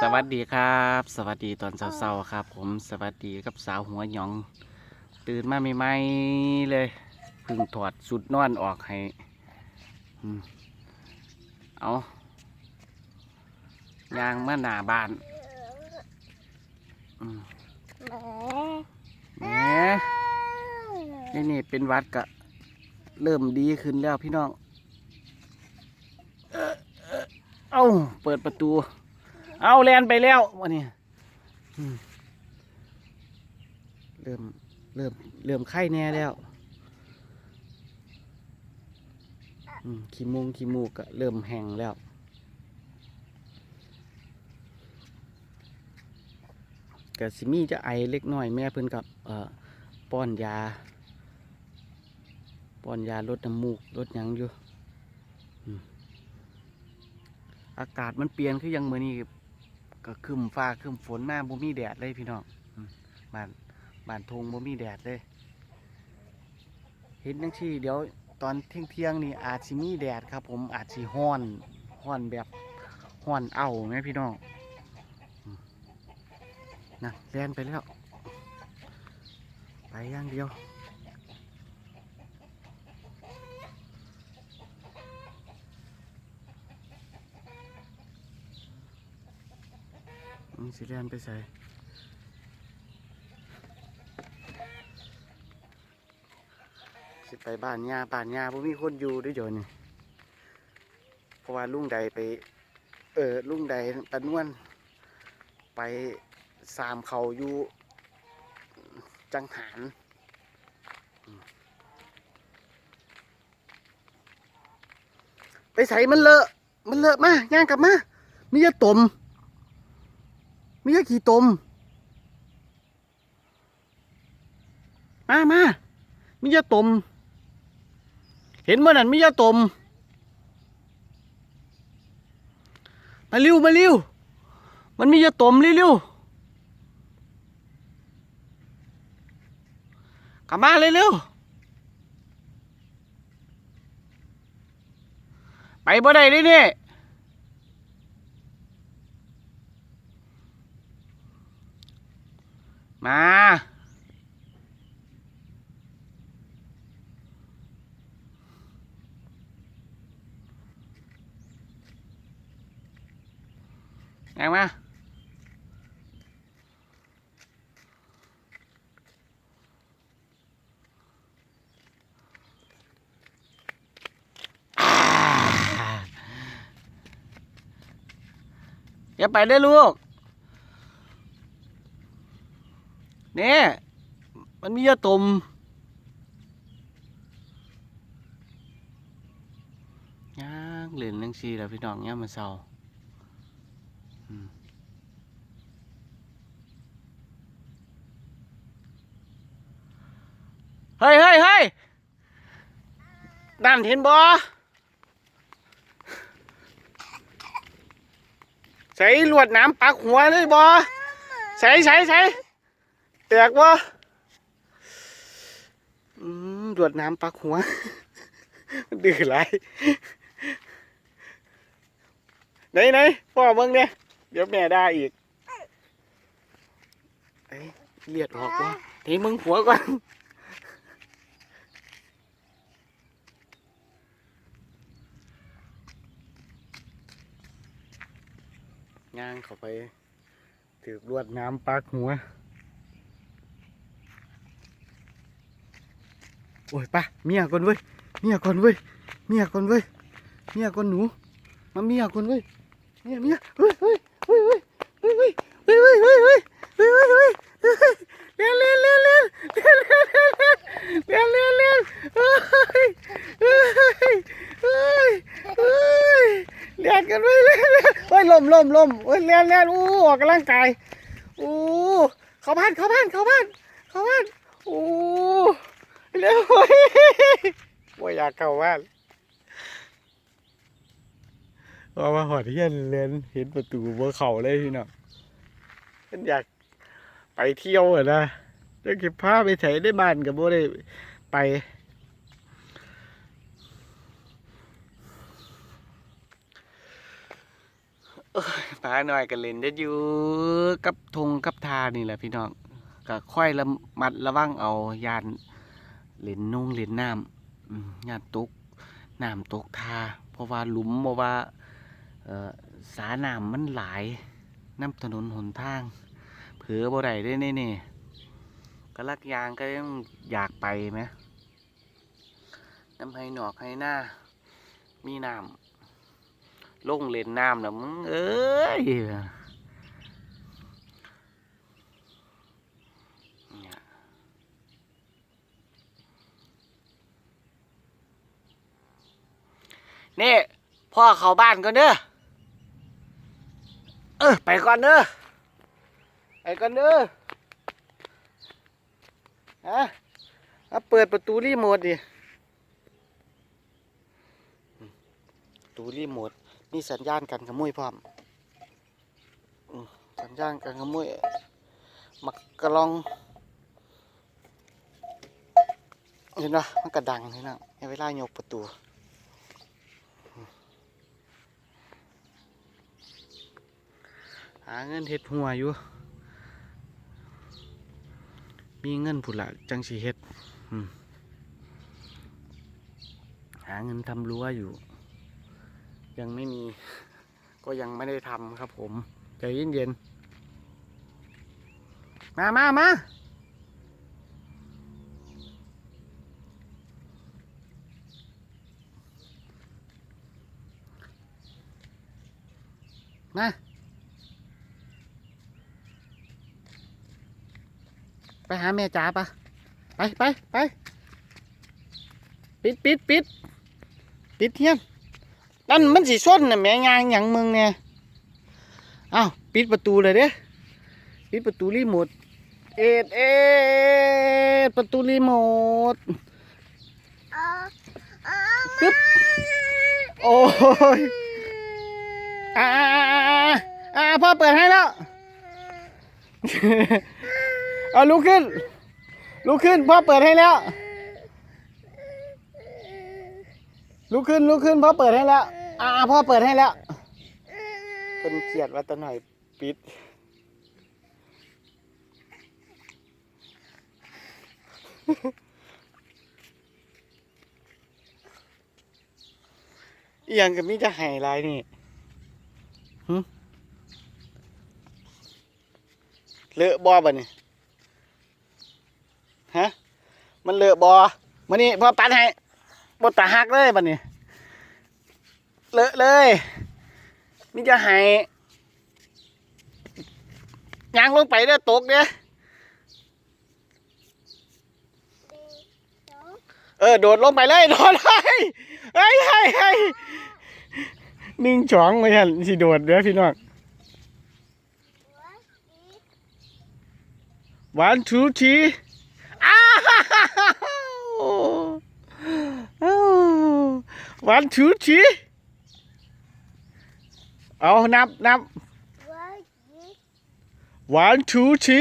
สวัสดีครับ สวัสดีตอนเช้าๆครับ ผมสวัสดีกับสาวหัวหยอง ตื่นมาใหม่ๆเลยเพิ่งถอดสุดนอนออกให้อืมเอายางมาหน้าบ้านอืมแหมนี่นี่เป็นหวัดกะ เริ่มดีขึ้นแล้วพี่น้อง เอ่อเอ่อเอ้าเปิดประตู เอาแลนไปแล้ววันนี้เริ่มเริ่มเริ่มไข้แน่แล้วขี้มุงขี้มูกก็เริ่มแห้งแล้วก็สิมี่จะไอเล็กน้อยแม่เพิ่นกับป้อนยา ป้อนยาลดน้ำมูกลดยังอยู่ อากาศมันเปลี่ยนคือยังเมือนี้ ก็คึมฟ้าคึมฝนมาบ่มีแดดเลยพี่น้องบ้านบ้านทงบ่มีแดดเลย เห็นจังซี่เดี๋ยวตอนเที่ยงเที่ยงนี่อาจสิมีแดดครับ ผมอาจสิฮ้อนฮ้อนแบบฮ้อนเอาไหมพี่น้องนะแล่นไปแล้ว ไปอย่างเดียว อืมสิเลนไปใส่สิไปบ้านยาบ้านยาบ่มีคนอยู่ด้วยเดี๋ยวนี้เพราะว่าลุงใดไป เออลุงใดปานวน ไปสามเขาอยู่จังหารไปใส่มันเลอะ มันเลอะมาย่างกลับมามีจะตม มียาขี่ตม มามาไมียาตม เห็นเมื่อนั้นไมียาตม มาเร็วมาเร็วมันมียาตมเร็วๆกลับมาเร็วๆไปบ่ได้เลยเนี่ย มาไงมาอ่าอย่าไปได้ลูก เนี่ยมันมียาตมย่างเล่นนังซีแล้วพี่น้องย่างมาเศร้าเฮ้ยเฮ้ยเฮ้ยนั่นเห็นบ่ใส่ลวดน้ำปักหัวเลยบ่ใส่ใส่ใส่ แตกวะดวดน้ำปักหัว ดื้อไรไหนไหนพ่อเบิ่งเนี่ยเดี๋ยวแม่ได้อีกเอ้ยเลียดออกวะทีมึงหัวก่อนย่างเข้าไปถือลวดน้ำปักหัว โอ้ยปะเมียก่อนเว้ยเมียก่อนเว้ยเมียก่อนเว้ยเมียก่อนหนูมาเมียก่อนเว้ยเมียเมียเฮ้ยเฮ้ยเฮ้ยเฮ้ยเฮ้ยเฮ้ยเฮ้ยเฮ้ยเฮ้ยเฮ้ยเฮ้ยเฮ้ยเร็วเร็วเร็วเร็วเร็วเร็วเร็วเร็วเร็วเร็วเฮ้ยเฮ้ยเฮ้ยเฮ้ยเลียนกันเว้ยเร็วเร็วเฮ้ยลมลมลมเฮ้ยเลียนเลียนอู้ออกกำลังกายอู้เข้าบ้านเข้าบ้านเข้าบ้านเข้าบ้านอู้ เร็วเว้ยว่าอยากเข้าบ้านว่ามาหอดเฮียนเล่นเห็นประตูบ่เข้าเลยพี่น้องฉันอยากไปเที่ยวเหรอะนะจะเก็บผ้าไปใส่ได้บ้านกับบ่ได้ไปปลาหน่อยก็เล่นได้อยู่กับทงกับทานี่แหละพี่น้องก็ค่อยระมัดระวังเอายาน เล่นนุ่งเล่นน้ำอืมยานตกน้ำตกทาเพราะว่าหลุมเพราะว่าสาน้ำมันหลายน้ำถนนหนทางเผือบ่ได้ได้แน่นี่ก็ลักยางก็ยังอยากไปไหมน้ำให้หนอกให้หน้า มีน้ำลงเล่นน้ำนะมึงเอ้ย นี่พ่อเข้าบ้านก่อนเด้อเออไปก่อนเด้อไปก่อนเด้อฮะเอาเปิดประตูรีโมทดิประตูรีโมทมีสัญญาณกันขโมยพร้อมสัญญาณกันขโมยมักกระลองเห็นปะมันกระดังนี่นะในเวลายกประตู หาเงินเฮ็ดหัวอยู่ มีเงินผุดละจังสีเฮ็ดหาเงินทำรั้วอยู่ ยังไม่มี ก็ยังไม่ได้ทำครับผมใจเย็นเย็นๆมามามามา ไปหาแม่จ๋าปะไปไปไปปิดปิดปิดปิดเทียนนั่นมันสีส้นน่ะแม่ยางหยังมึงเนี่ยอ้าวปิดประตูเลยเด้ปิดประตูรีโมทเอ็ดเอ็ดประตูรีโมทปึ๊บโอ้ยอ่าอ่าอ่าอ่าอ่าพ่อเปิดให้แล้ว เอาลุกขึ้น ลุกขึ้นพ่อเปิดให้แล้ว ลุกขึ้นลุกขึ้นพ่อเปิดให้แล้ว อ่าพ่อเปิดให้แล้วเป็นเกียดว่าตะหน่อยปิดอหยังกับมิจะไห้ลายนี่เลอะบอบ่นี่ ฮะ มันเลอะบอมานี่พ่อปัดให้บดตาหักเลยบ่นี่เลอะเลยมิจะหายยางลงไปเด้อตกเด้อเออ โดดลงไปเลยโดดเลยเฮ้ยเฮ้ยเฮ้ยหนึ่งสองไม่ใช่สิโดดเด้อพี่น้อง one two three อ้าวอ้า วันชูชีเอานับนับวานชูชี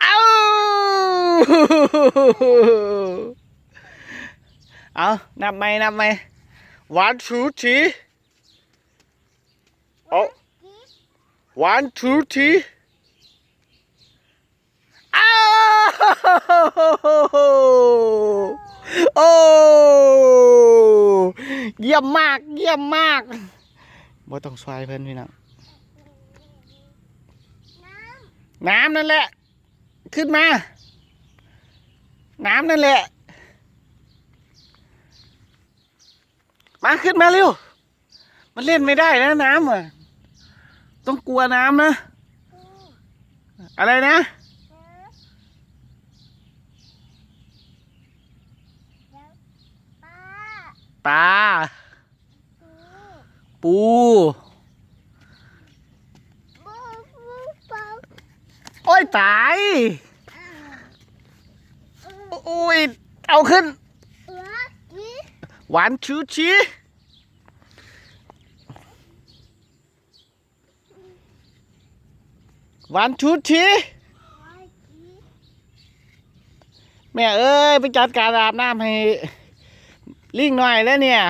เอาเอานับไหมนับไหมวานชูชีเอาหวานชูชี อ้าโอ้เยี่ยมมาก เยี่ยมมากบ่ต้องซอยเพิ่นพี่น้องน้ำนั่นแหละ ขึ้นมา น้ำนั่นแหละ มาขึ้นมาเร็ว มันเล่นไม่ได้นะน้ำอะ ต้องกลัวน้ำนะ อะไรนะ ปลาปู โอ้ยตาย โอ้ย เอาขึ้น หวานชูชีหวานชูชีแม่เอ้ย ไปจัดการอาบน้ำให้ ลิงหน่อยแล้วเนี่ย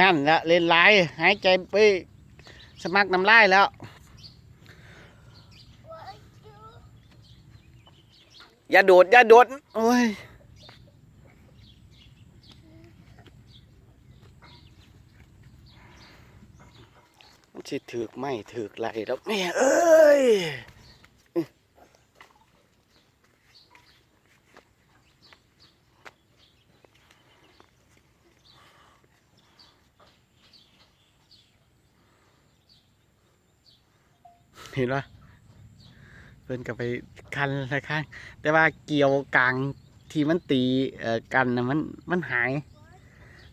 นั่นละเล่นไล่หายใจไปสมัครน้ำไล่แล้วอย่าโดดอย่าโดด โอ้ย สิถือกไม่ถือกไหลแล้วแม่เอ้ยเห็นปะเพิ่นกับไปคันอะไรข้างแต่ว่าเกี่ยวกลางที่มันตีเอ่อกันนะมันมันหาย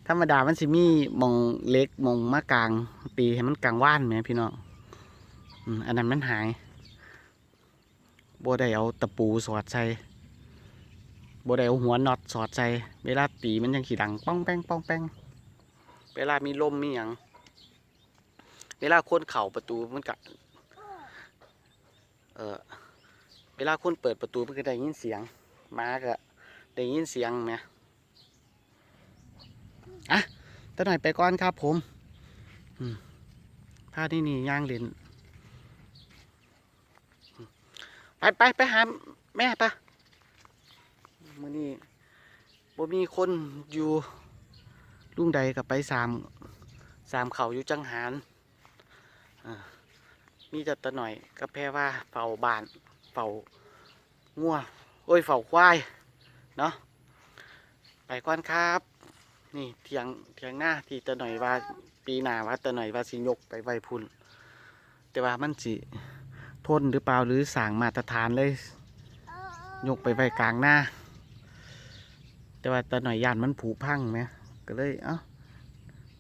ธรรมดามันสิมีมองเล็กมองมากลางตีให้มันกลางว่านไหมพี่น้องอันนั้นมันหายบ่ได้เอาตะปูสอดใส่บ่ได้เอาหัวน็อตสอดใส่เวลาตีมันยังขีดังป้องแป้งป้องแป้งเวลามีลมมีหยังเวลาคนเข่าประตูมันกะเออเวลาคนเปิดประตูมันก็ได้ยินเสียงหมาก็ได้ยินเสียงไหม อะตะหน่อยไปก่อนครับผมอืมพาที่นี่ย่างเล่นอืมไปไปไปหาแม่ปะมื่อนี้บ่มีคนอยู่ลุงใดกับไปสามสามเขาอยู่จังหารอ่ามีแต่ตะหน่อยก็แพ้ว่าเฝ้าบ้านเฝ้างัวโอ้ยเฝ้าควาย เนาะไปก่อนครับ นี่เทียงเทียงหน้าที่ตะหน่อยว่าปีหน้าว่าตะหน่อยว่าสิยกไปไว้พุ่น แต่ว่ามันสิทนหรือเปล่าหรือสั่งมาตรฐานเลย ยกไปไว้กลางหน้า แต่ว่าตะหน่อยยานมันผุพังไหมก็เลยเอ้า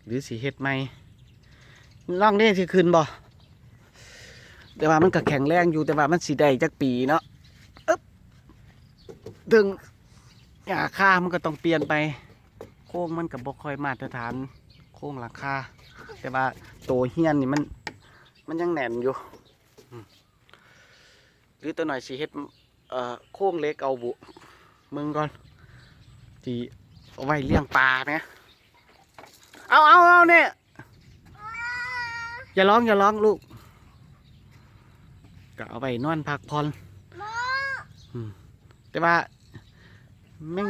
หรือสีเฮ็ดไหมล่องนี่สิขึ้นบ่แต่ว่ามันก็แข็งแรงอยู่แต่ว่ามันสีได้จักปีเนาะอึ๊บถึงหญ้าค่ามันก็ต้องเปลี่ยนไป ค้งมันกับบกคอยมาตรฐานโค้งหลังคาแต่ว่าโตวเฮียนนี่มัน มันยังแหน่นอยู่อืมหรือตัวหน่อยสีเฮ็ดเอ่อโค้งเล็กเอาบุมึงก่อนที่เอาไว้เลี้ยงปลาเนี่ยเอาเอาเอาเนี่ยอย่าร้องอย่าร้องลูกก็เอาไปนอนพักผ่อนอืมแต่ว่าแม่ง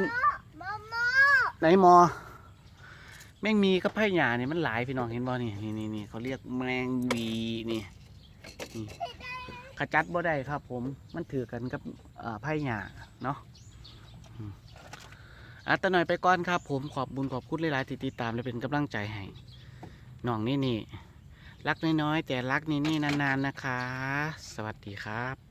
ไหนมอ แมงมีกับไผ่หยาเนี่ยมันหลายพี่น้องเห็นบ่นี่นี่นี่นี่เขาเรียกแมงวีนี่นี่ขจัดบ่ได้ครับ ผมมันถือกันกับไผ่หยาเนาะอะต่หน่อยไปก่อนครับ ผมขอบบุญขอบคุณหลายๆที่ติดตามและเป็นกำลังใจให้น้องนี่นี่รักน้อยๆแต่รักนี่นี่นานๆนะคะ สวัสดีครับ